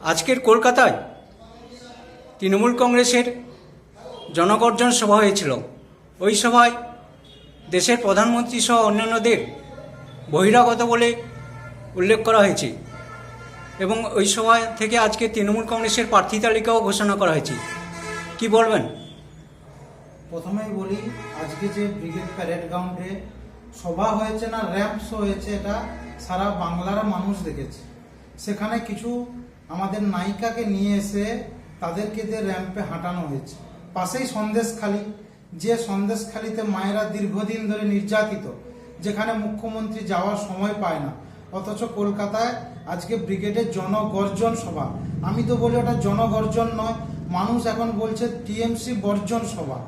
আজকের কলকাতায় তৃণমূল কংগ্রেসের জনগর্জন সভা হয়েছিল। ওই সভায় দেশের প্রধানমন্ত্রী সহ অন্যান্যদের বহিরাগত বলে উল্লেখ করা হয়েছে এবং ওই সভায় থেকে আজকে তৃণমূল কংগ্রেসের প্রার্থী তালিকাও ঘোষণা করা হয়েছে। কি বলবেন? প্রথমেই বলি, আজকে যে ব্রিগেড প্যারেড গ্রাউন্ডে সভা হয়েছে না র্যাম্প শো হয়েছে, এটা সারা বাংলার মানুষ দেখেছে। সেখানে কিছু আমাদের নায়িকাকে নিয়ে এসে তাদেরকে দিয়ে র্যাম্পে হাঁটানো হয়েছে। পাশেই সন্দেশখালি, যে সন্দেশখালিতে মায়েরা দীর্ঘদিন ধরে নির্যাতিত, যেখানে মুখ্যমন্ত্রী যাওয়ার সময় পায় না, অথচ কলকাতায় আজকে ব্রিগেডের জনগর্জন সভা। আমি তো বলি ওটা জনগর্জন নয়, মানুষ এখন বলছে টিএমসি বর্জন সভা।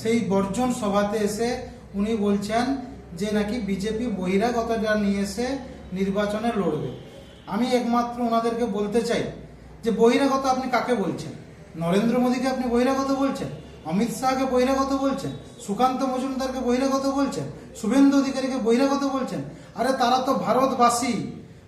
সেই বর্জন সভাতে এসে উনি বলছেন যে নাকি বিজেপি বহিরাগতরা নিয়ে এসে নির্বাচনে লড়বে। আমি একমাত্র ওনাদেরকে বলতে চাই যে বহিরাগত আপনি কাকে বলছেন? নরেন্দ্র মোদীকে আপনি বহিরাগত বলছেন? অমিত শাহকে বহিরাগত বলছেন? সুকান্ত মজুমদারকে বহিরাগত বলছেন? শুভেন্দু অধিকারীকে বহিরাগত বলছেন? আরে তারা তো ভারতবাসী।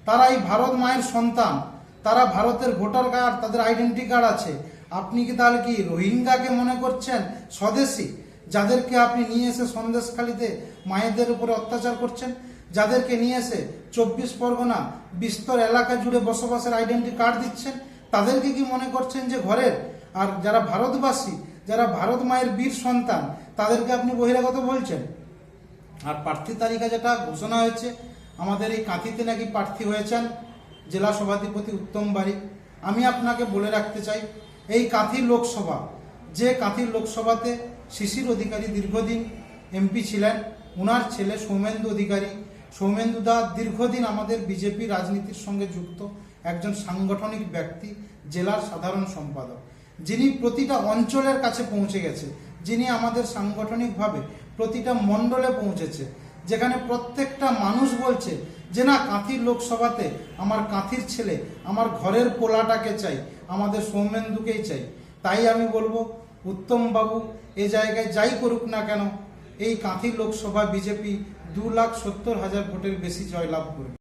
তারা এই ভারত মায়ের সন্তান। তারা ভারতের ভোটার কার্ড, তাদের আইডেন্টি কার্ড আছে। আপনি কি তাহলে কি রোহিঙ্গাকে মনে করছেন? স্বদেশী? যাদেরকে আপনি নিয়ে এসে সন্দেশখালিতে মায়েদের উপরে অত্যাচার করছেন? যাদেরকে নিয়ে এসে চব্বিশ পরগনা বিস্তর এলাকা জুড়ে বসবাসের আইডেন্টি কার্ড দিচ্ছেন, তাদেরকে কি মনে করছেন যে ঘরের? আর যারা ভারতবাসী, যারা ভারত মায়ের বীর সন্তান, তাদেরকে আপনি বহিরাগত বলছেন? আর প্রার্থী তালিকা যেটা ঘোষণা হয়েছে, আমাদের এই কাঁথিতে নাকি প্রার্থী হয়েছেন জেলা সভাধিপতি উত্তম বাড়ি আমি আপনাকে বলে রাখতে চাই, এই কাঁথি লোকসভা, যে কাঁথি লোকসভাতে শিশির অধিকারী দীর্ঘদিন এমপি ছিলেন ওনার ছেলে সৌমেন্দু অধিকারী সৌমেন্দু দা দীর্ঘদিন আমাদের বিজেপি রাজনীতির সঙ্গে যুক্ত একজন সাংগঠনিক ব্যক্তি, জেলার সাধারণ সম্পাদক। যিনি প্রতিটা অঞ্চলের কাছে পৌঁছে গেছে। যিনি আমাদের সাংগঠনিকভাবে প্রতিটা মণ্ডলে পৌঁছেছে। যেখানে প্রত্যেকটা মানুষ বলছে যে, না কাঁথির লোকসভাতে আমার কাঁথির ছেলে, আমার ঘরের পোলাটাকে চাই, আমাদের সৌমেন্দুকেই চাই। তাই আমি বলব উত্তম বাবু এ জায়গায় যাই করুক না কেন, এই কাঁথির লোকসভা বিজেপি দু লাখ সত্তর হাজার ভোটের বেশি জয়লাভ করবে